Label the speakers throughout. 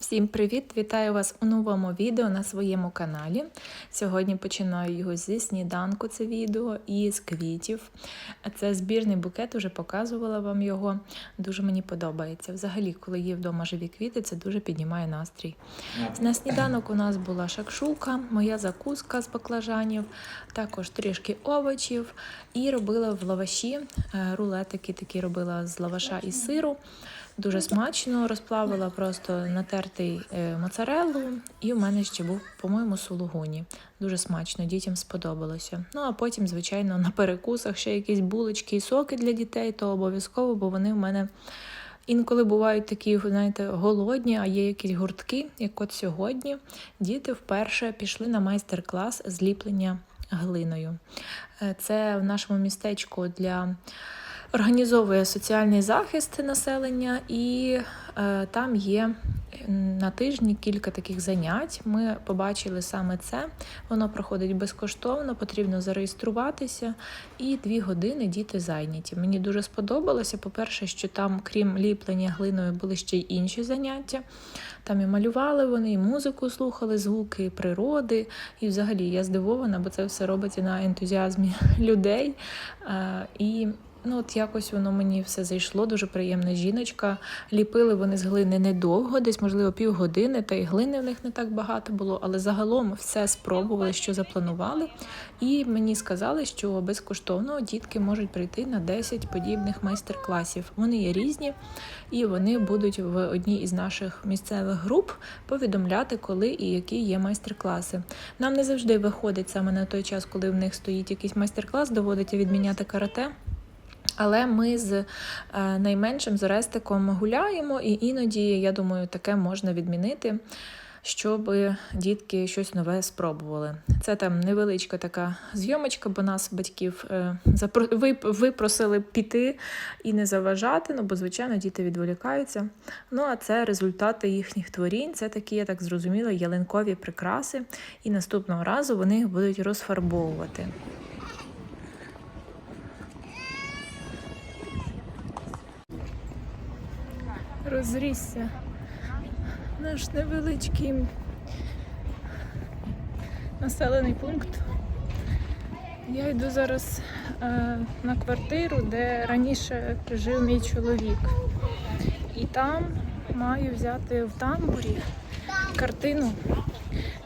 Speaker 1: Всім привіт! Вітаю вас у новому відео на своєму каналі. Сьогодні починаю його зі сніданку, це відео, і з квітів. Це збірний букет, уже показувала вам його. Дуже мені подобається. Взагалі, коли є вдома живі квіти, це дуже піднімає настрій. На сніданок у нас була шакшука, моя закуска з баклажанів, також трішки овочів. І робила в лаваші е, рулетики такі робила з лаваша і сиру. Дуже смачно розплавила просто натертий е, моцареллу, і у мене ще був, по-моєму, сулугуні. Дуже смачно, дітям сподобалося. Ну а потім, звичайно, на перекусах ще якісь булочки і соки для дітей, то обов'язково, бо вони в мене інколи бувають такі, знаєте, голодні, а є якісь гуртки, як от сьогодні. Діти вперше пішли на майстер-клас зліплення глиною. Е, Це в нашому містечку для організовує соціальний захист населення, і е, там є на тижні кілька таких занять. Ми побачили саме це. Воно проходить безкоштовно, потрібно зареєструватися, і дві години діти зайняті. Мені дуже сподобалося. По-перше, що там, крім ліплення глиною, були ще й інші заняття. Там і малювали вони, і музику слухали, звуки природи. І взагалі я здивована, бо це все робиться на ентузіазмі людей. Е, І Ну, от якось воно мені все зайшло, дуже приємна жіночка. Ліпили вони з глини недовго, десь, можливо, півгодини, та й глини в них не так багато було, але загалом все спробували, що запланували. І мені сказали, що безкоштовно дітки можуть прийти на 10 подібних майстер-класів. Вони є різні, і вони будуть в одній із наших місцевих груп повідомляти, коли і які є майстер-класи. Нам не завжди виходить саме на той час, коли в них стоїть якийсь майстер-клас, доводиться відміняти карате. Але ми з е, найменшим з Орестиком гуляємо, і іноді, я думаю, таке можна відмінити, щоб дітки щось нове спробували. Це там невеличка така зйомочка, бо нас батьків е, випросили піти і не заважати, ну бо, звичайно, діти відволікаються. Ну, а це результати їхніх творінь. Це такі, я так зрозуміла, ялинкові прикраси. І наступного разу вони їх будуть розфарбовувати. Розрісся наш невеличкий населений пункт. Я йду зараз е, на квартиру, де раніше жив мій чоловік. І там маю взяти в тамбурі картину,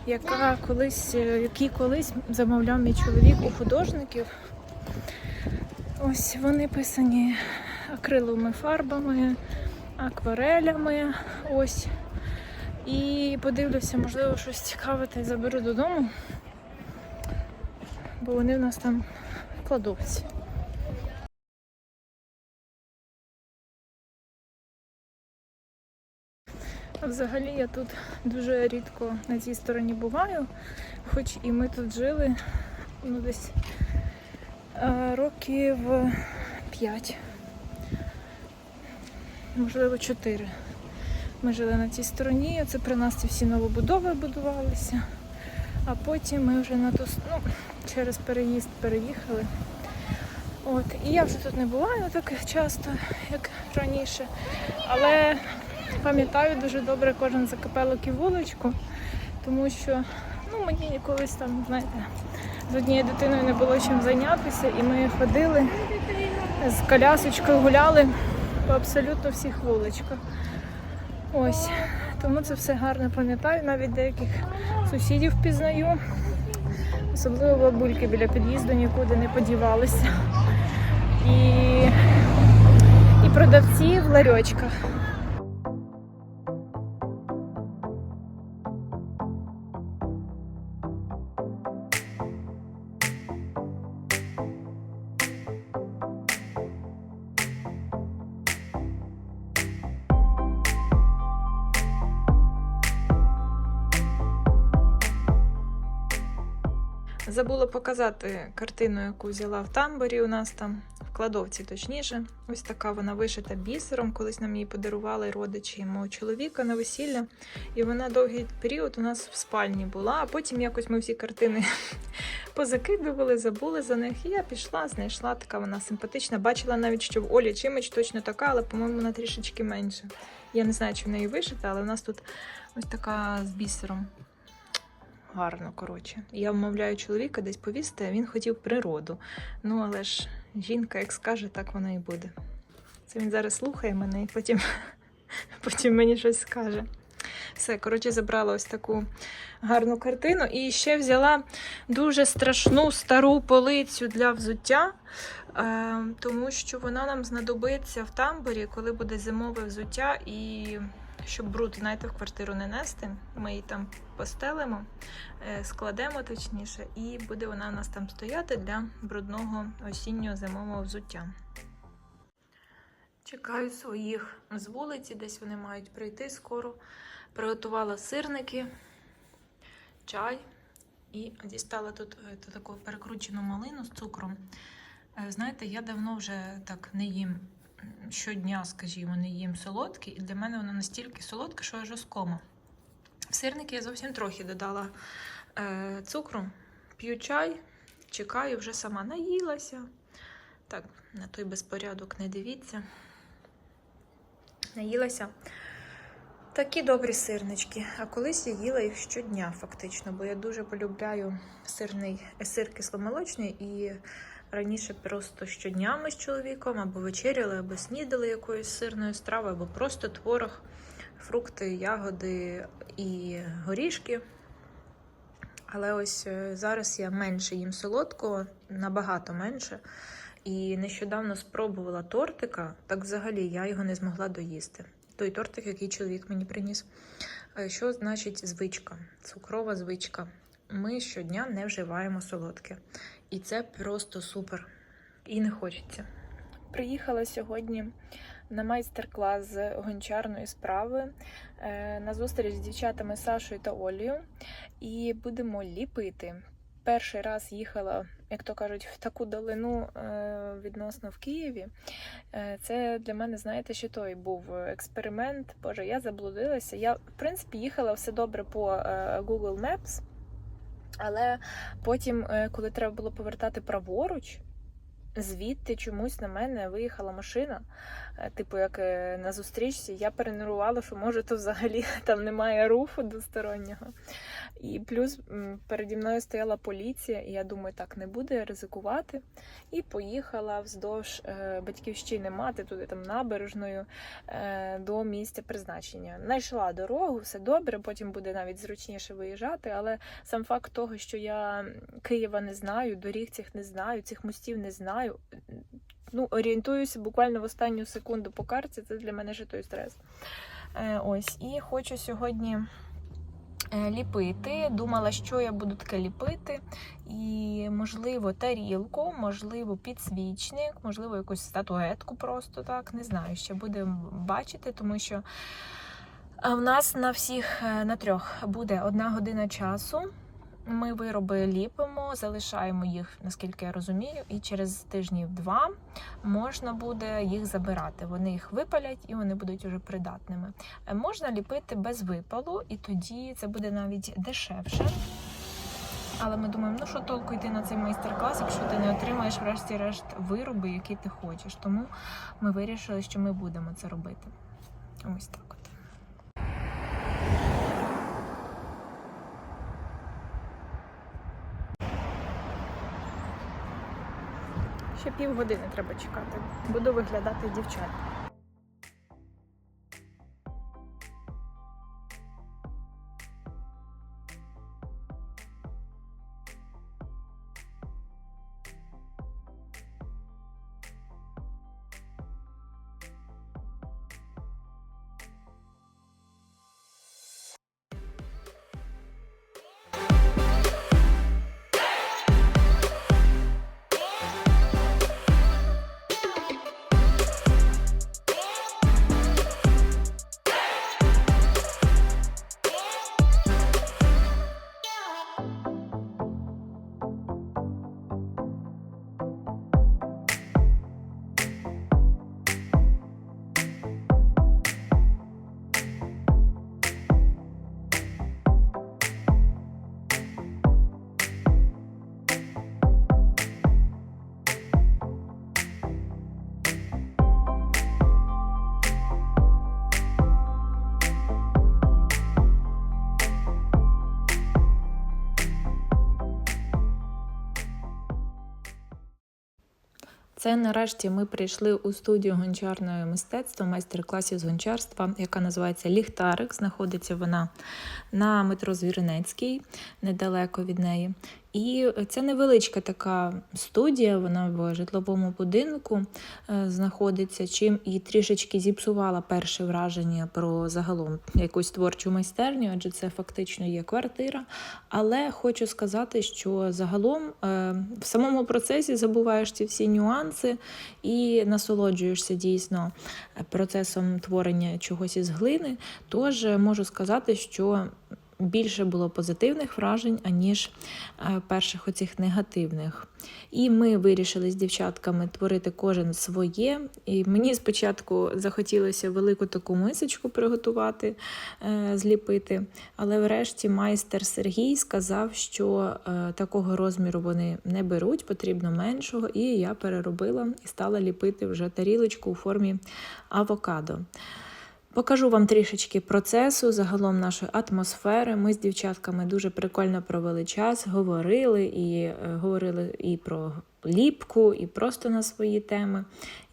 Speaker 1: яка колись, е, які колись замовляв мій чоловік у художників. Ось вони писані акриловими фарбами, акварелями. Ось. І подивлюся, можливо, щось цікаве та й заберу додому, бо вони в нас там в кладовці. Взагалі я тут дуже рідко на цій стороні буваю, хоч і ми тут жили ну, десь е, років 5 можливо, чотири. Ми жили на цій стороні, це при нас ці всі новобудови будувалися, а потім ми вже на ту ну, через переїзд переїхали. От, і я вже тут не буваю так часто, як раніше. Але пам'ятаю дуже добре кожен закапелок і вуличку, тому що ну, мені колись там, знаєте, з однією дитиною не було чим зайнятися, і ми ходили з колясочкою гуляли по абсолютно всіх вуличках. Ось. Тому це все гарно пам'ятаю, навіть деяких сусідів пізнаю. Особливо бабульки біля під'їзду нікуди не подівалися. І, і продавці в ларьочках. Показати картину, яку взяла в тамборі у нас там в кладовці, точніше. Ось така вона вишита бісером. Колись нам її подарували родичі мого чоловіка на весілля. І вона довгий період у нас в спальні була, а потім якось ми всі картини позакидували, забули за них. І я пішла, знайшла така вона симпатична. Бачила навіть, що в Олі Чимич точно така, але, по-моєму, вона трішечки менша. Я не знаю, чи в неї вишита, але в нас тут ось така з бісером. Гарно, коротше. Я вмовляю чоловіка десь повісти, а він хотів природу. Ну, але ж жінка, як скаже, так вона і буде. Це він зараз слухає мене і потім, потім мені щось скаже. Все, коротше, забрала ось таку гарну картину. І ще взяла дуже страшну стару полицю для взуття, е, тому що вона нам знадобиться в тамбурі, коли буде зимове взуття, і щоб бруд, знаєте, в квартиру не нести. Ми її там постелимо, е, складемо точніше, і буде вона у нас там стояти для брудного осіннього зимового взуття. Чекаю своїх з вулиці, десь вони мають прийти скоро. Приготувала сирники, чай і дістала тут е, таку перекручену малину з цукром. Е, Знаєте, я давно вже так не їм щодня, скажімо, не їм солодке, і для мене воно настільки солодке, що аж оскома. В сирники я зовсім трохи додала е, цукру, п'ю чай, чекаю, вже сама наїлася. Так, на той безпорядок не дивіться. Наїлася. Такі добрі сирнички. А колись я їла їх щодня, фактично, бо я дуже полюбляю сирний сир кисломолочний і раніше просто щодня ми з чоловіком або вечеряли, або снідали якоюсь сирною стравою, або просто творог, фрукти, ягоди і горішки. Але ось е, зараз я менше їм солодкого, набагато менше. І нещодавно спробувала тортика, так взагалі я його не змогла доїсти. Той тортик, який чоловік мені приніс. Е, Що значить звичка? Цукрова звичка. Ми щодня не вживаємо солодке. І це просто супер. І не хочеться. Приїхала сьогодні на майстер-клас з гончарної справи е, на зустріч з дівчатами Сашою та Олею. І будемо ліпити. Перший раз їхала, як то кажуть, в таку долину е, відносно в Києві. Е, Це для мене, знаєте, ще той був експеримент. Боже, я заблудилася. Я, в принципі, їхала все добре по Google Maps, але потім, е, коли треба було повертати праворуч, звідти чомусь на мене виїхала машина, типу як е, на зустрічці. Я перенервувала, що може то взагалі там немає руху двостороннього. І плюс переді мною стояла поліція, і я думаю, так не буде ризикувати. І поїхала вздовж е, батьківщини мати туди там набережною е, до місця призначення. Знайшла дорогу, все добре, потім буде навіть зручніше виїжджати. Але сам факт того, що я Києва не знаю, доріг цих не знаю, цих мостів не знаю. Ну, орієнтуюся буквально в останню секунду по карті, це для мене ще той стрес. Е, ось, і хочу сьогодні е, ліпити. Думала, що я буду таке ліпити. І, можливо, тарілку, можливо, підсвічник, можливо, якусь статуетку просто так. Не знаю, ще будемо бачити, тому що в нас на всіх е, на трьох буде одна година часу. Ми вироби ліпимо, залишаємо їх, наскільки я розумію, і через тижнів два можна буде їх забирати. Вони їх випалять і вони будуть уже придатними. Е, Можна ліпити без випалу, і тоді це буде навіть дешевше. Але ми думаємо, ну що толку йти на цей майстер-клас, якщо ти не отримаєш врешті-решт вироби, які ти хочеш. Тому ми вирішили, що ми будемо це робити. Ось так Ще півгодини треба чекати. Буду виглядати дівчат. Це нарешті ми прийшли у студію гончарного мистецтва, майстер-класів з гончарства, яка називається Ліхтарик. Знаходиться вона на метро Звіринецький, недалеко від неї. І це невеличка така студія, вона в житловому будинку е, знаходиться, чим і трішечки зіпсувала перше враження про загалом якусь творчу майстерню, адже це фактично є квартира. Але хочу сказати, що загалом е, в самому процесі забуваєш ці всі нюанси і насолоджуєшся дійсно процесом творення чогось із глини. Тож можу сказати, що більше було позитивних вражень, аніж е, перших оцих негативних. І ми вирішили з дівчатками творити кожен своє. І мені спочатку захотілося велику таку мисочку приготувати, е, зліпити. Але врешті майстер Сергій сказав, що е, такого розміру вони не беруть, потрібно меншого. І я переробила і стала ліпити вже тарілочку у формі авокадо. Покажу вам трішечки процесу, загалом нашої атмосфери. Ми з дівчатками дуже прикольно провели час, говорили і е, говорили і про ліпку, і просто на свої теми.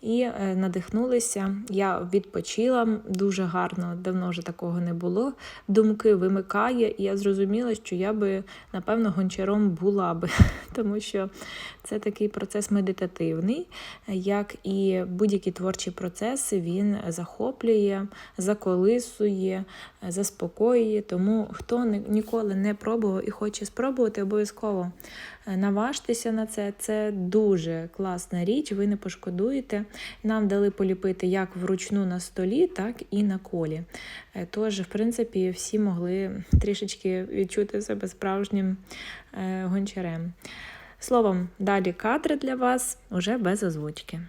Speaker 1: І е, надихнулися. Я відпочила дуже гарно, давно вже такого не було. Думки вимикає, і я зрозуміла, що я би, напевно, гончаром була би, тому що це такий процес медитативний, як і будь-які творчі процеси, він захоплює, заколисує, заспокоює. Тому хто ніколи не пробував і хоче спробувати, обов'язково наважтеся на це. Це дуже класна річ, ви не пошкодуєте. Нам дали поліпити як вручну на столі, так і на колі. Е, тож, в принципі, всі могли трішечки відчути себе справжнім е, гончарем. Словом, далі кадри для вас уже без озвучки.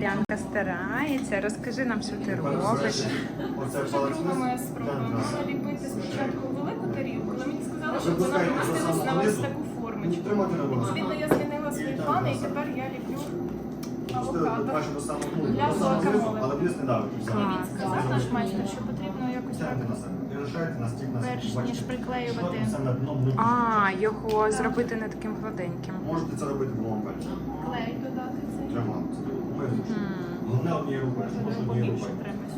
Speaker 2: Зарянка старається. Розкажи нам, що ти робиш.
Speaker 3: Оце
Speaker 4: Вже друга моя спроба. Мала ліпити спочатку велику тарілку, але мені сказали, що вона вмістилась на ось таку формочку. Відповідно, я змінила свої плани і тепер я ліплю авокадо. Для гуакамоле. І він сказав наш майстер, що потрібно якось так, перш ніж приклеювати.
Speaker 2: А, його зробити не таким гладеньким.
Speaker 3: Можете це робити пальцями.
Speaker 4: клей додати цей.
Speaker 3: Трьома. Головне однією що можна однією
Speaker 4: Побільше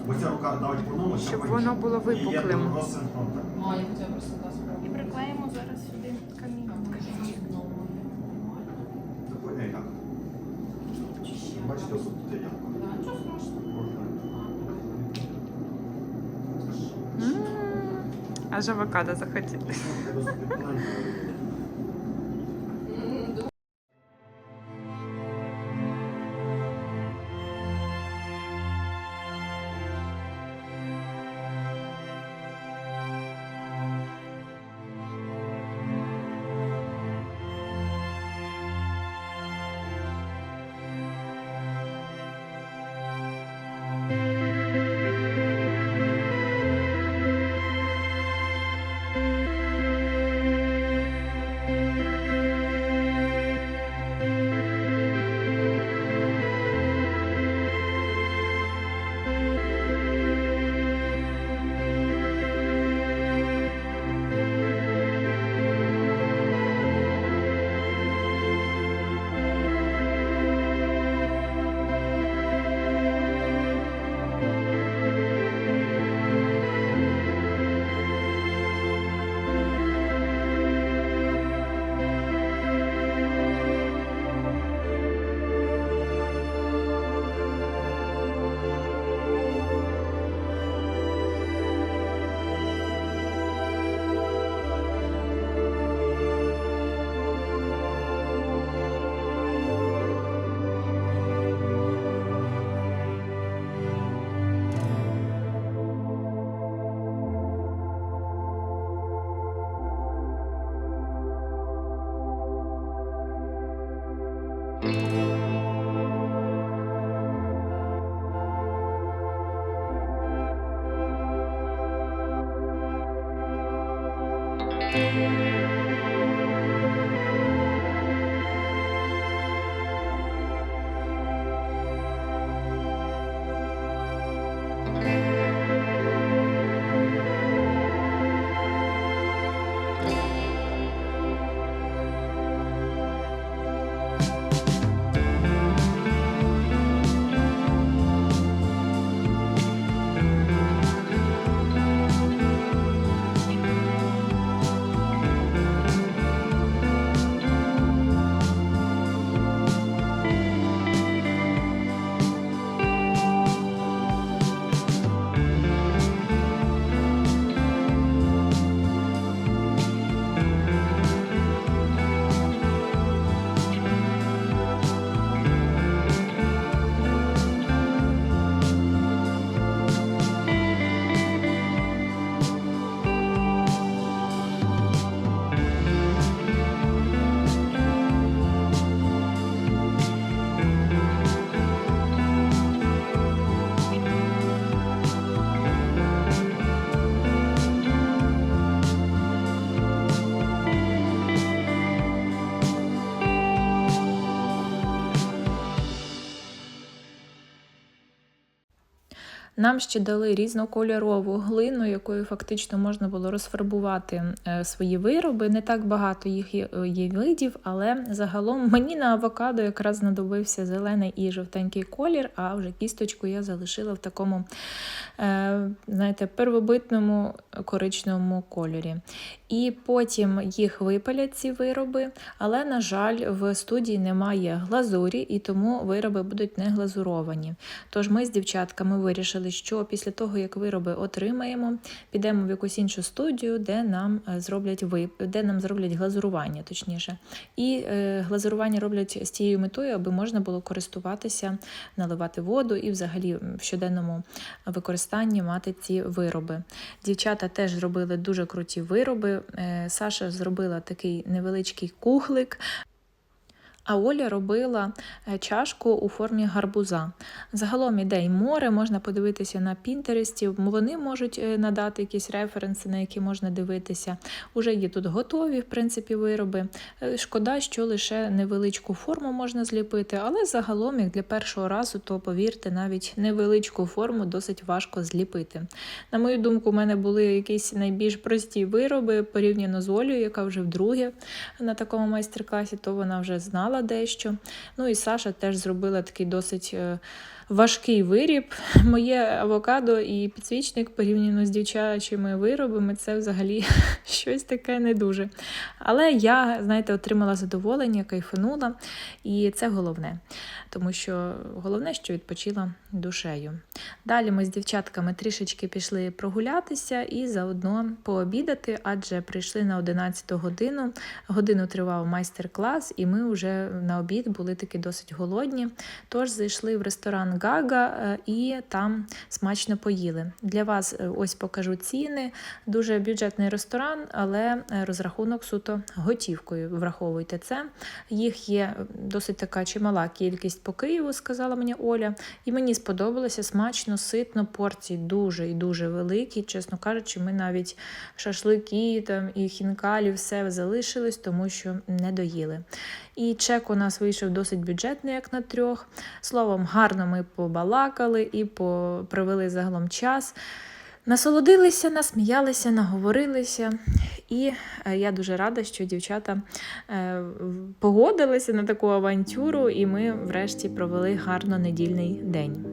Speaker 3: Бо ця рука давить по одному,
Speaker 2: Щоб воно було випуклим.
Speaker 4: І приклеїмо зараз сюди камінь.
Speaker 3: Бачите, ось тут є ямка.
Speaker 2: Аж авокадо захотілося.
Speaker 1: Нам ще дали різнокольорову глину, якою фактично можна було розфарбувати е, свої вироби. Не так багато їх є, е, видів, але загалом мені на авокадо якраз знадобився зелений і жовтенький колір, а вже кісточку я залишила в такому, е, знаєте, первобитному коричневому кольорі. І потім їх випалять ці вироби, але, на жаль, в студії немає глазурі, і тому вироби будуть не глазуровані. Тож ми з дівчатками вирішили, що після того, як вироби отримаємо, підемо в якусь іншу студію, де нам е, зроблять вип... де нам зроблять глазурування, точніше. І е, глазурування роблять з тією метою, аби можна було користуватися, наливати воду і взагалі в щоденному використанні мати ці вироби. Дівчата теж зробили дуже круті вироби. Е, Саша зробила такий невеличкий кухлик. А Оля робила е, чашку у формі гарбуза. Загалом ідей море, можна подивитися на Пінтересті, вони можуть е, надати якісь референси, на які можна дивитися. Уже є тут готові, в принципі, вироби. Е, Шкода, що лише невеличку форму можна зліпити, але загалом, як для першого разу, то повірте, навіть невеличку форму досить важко зліпити. На мою думку, у мене були якісь найбільш прості вироби порівняно з Олею, яка вже вдруге на такому майстер-класі, то вона вже знала дещо. Ну і Саша теж зробила такий досить е, важкий виріб. Моє авокадо і підсвічник порівняно з дівчачими виробами, це взагалі щось таке не дуже. Але я, знаєте, отримала задоволення, кайфанула, і це головне. Тому що головне, що відпочила душею. Далі ми з дівчатками трішечки пішли прогулятися і заодно пообідати, адже прийшли на 11 годину. Годину тривав майстер-клас, і ми вже на обід були таки досить голодні. Тож зайшли в ресторан Гага е, і там смачно поїли. Для вас е, ось покажу ціни. Дуже бюджетний ресторан, але е, розрахунок суто готівкою. Враховуйте це. Їх є досить така чимала кількість по Києву, сказала мені Оля. І мені сподобалося смачно, ситно, порції дуже і дуже великі. Чесно кажучи, ми навіть шашлики там і хінкалі все залишились, тому що не доїли. І чек у нас вийшов досить бюджетний, як на трьох. Словом, гарно ми побалакали і провели загалом час. Насолодилися, насміялися, наговорилися. І е, я дуже рада, що дівчата е, погодилися на таку авантюру, і ми врешті провели гарно недільний день.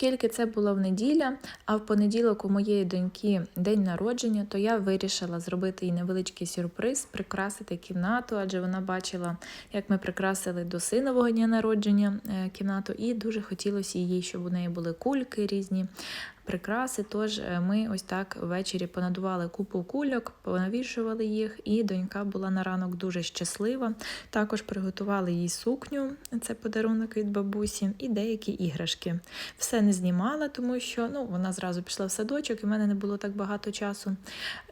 Speaker 1: Оскільки це була в неділя, а в понеділок у моєї доньки день народження, то я вирішила зробити їй невеличкий сюрприз, прикрасити кімнату, адже вона бачила, як ми прикрасили до синового дня народження е, кімнату, і дуже хотілося їй, щоб у неї були кульки різні. Прикраси. Тож е, ми ось так ввечері понадували купу кульок, понавішували їх, і донька була на ранок дуже щаслива. Також приготували їй сукню, це подарунок від бабусі, і деякі іграшки. Все не знімала, тому що ну, вона зразу пішла в садочок, і в мене не було так багато часу.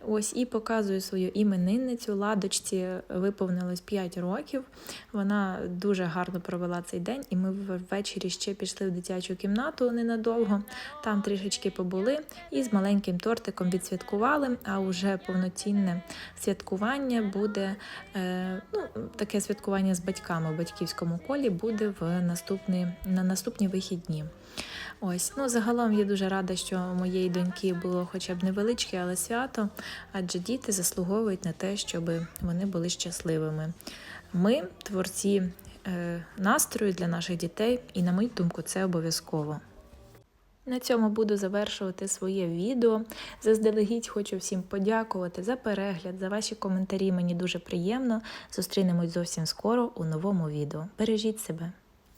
Speaker 1: Ось і показую свою іменинницю. Ладочці виповнилось 5 років. Вона дуже гарно провела цей день, і ми ввечері ще пішли в дитячу кімнату ненадовго. Там трішечки побули і з маленьким тортиком відсвяткували. А вже повноцінне святкування буде е, ну, таке святкування з батьками в батьківському колі буде в наступний, на наступні вихідні. Ось, ну загалом я дуже рада, що моєї доньки було хоча б невеличке, але свято, адже діти заслуговують на те, щоб вони були щасливими. Ми творці е, настрою для наших дітей, і на мою думку, це обов'язково. На цьому буду завершувати своє відео. Заздалегідь хочу всім подякувати за перегляд, за ваші коментарі. Мені дуже приємно. Зустрінемось зовсім скоро у новому відео. Бережіть себе!